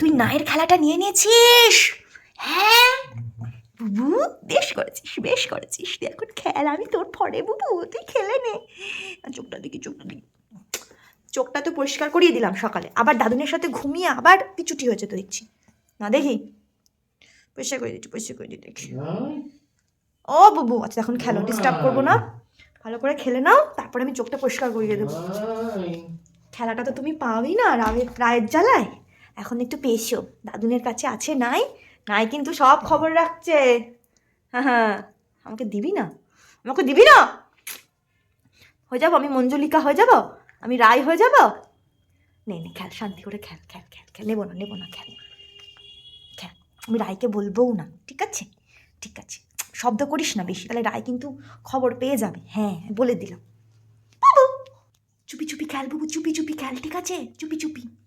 তুই নায়ের খেলাটা নিয়ে নিয়েছিস? হ্যাঁ? বুবু বেশ করেছিস বেশ করেছিস। তুই এখন খেল আমি তোর পরে বুবু তুই খেলে নে। চোখটা দেখি চোখটা দেখি। চোখটা তো পরিষ্কার করিয়ে দিলাম সকালে। আবার দাদুনের সাথে ঘুমিয়ে আবার পিছুটি হয়েছে তো দেখছি। না দেখি? পরিষ্কার করে দিচ্ছি পরিষ্কার করে দিচ্ছি দেখি ও বুবু আচ্ছা এখন খেলো ডিস্টার্ব করব না। ভালো করে খেলে নাও তারপরে আমি চোখটা পরিষ্কার করিয়ে দেবো। খেলাটা তো তুমি পাওই না রায়ের রায়ের জ্বালায়। এখন একটু পেয়েছ দাদুনের কাছে আছে, নাই? নাই কিন্তু সব খবর রাখছে। হ্যাঁ হ্যাঁ আমাকে দিবি না? আমাকে দিবি না? হয়ে যাব, আমি মঞ্জুলিকা হয়ে যাব? আমি রায় হয়ে যাব? নে নে, খেল, শান্তি করে খেল খেল খেল খেল। নেব না নেব না, খেল। খেল। আমি রায়কে বলবোও না, ঠিক আছে? ঠিক আছে। শব্দ করিস না বেশি, তাহলে রায় কিন্তু খবর পেয়ে যাবে। হ্যাঁ বলে দিলাম। বাবু! চুপি চুপি খেল, বাবু, চুপি চুপি খেল, ঠিক আছে? চুপি চুপি।